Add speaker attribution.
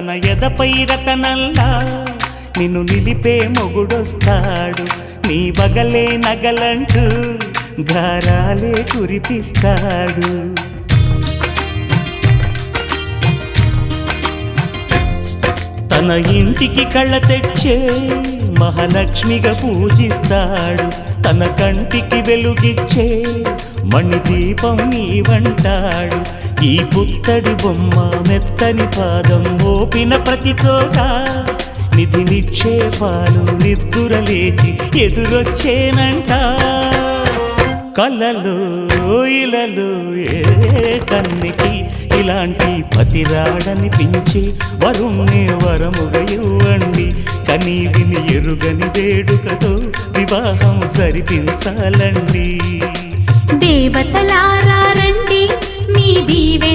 Speaker 1: తన ఎదపై రతనల్లా నిన్ను నిలిపే మొగుడొస్తాడు. నీ బగలే నగలంటూ గారాలే కురిపిస్తాడు. తన ఇంటికి కళ్ళ తెచ్చే మహాలక్ష్మిగా పూజిస్తాడు. తన కంటికి వెలుగిచ్చే మణిదీపం నీవంటాడు ఈ పుత్తడి బొమ్మ మెత్తని పాదం మోపిన ప్రతి చోట. నిధి నిక్షేపాలు నిద్దురలేచి ఎదురొచ్చేనంట. కలలో ఇలలో ఏ కన్నికి ఇలాంటి పతిరాడనిపించి వరుణ్ణి వరముగా ఇవ్వండి. కనీ విని ఎరుగని వేడుకతో వివాహం జరిపించాలండి.
Speaker 2: దేవతలారా రండి మీ దీవెనలందించండి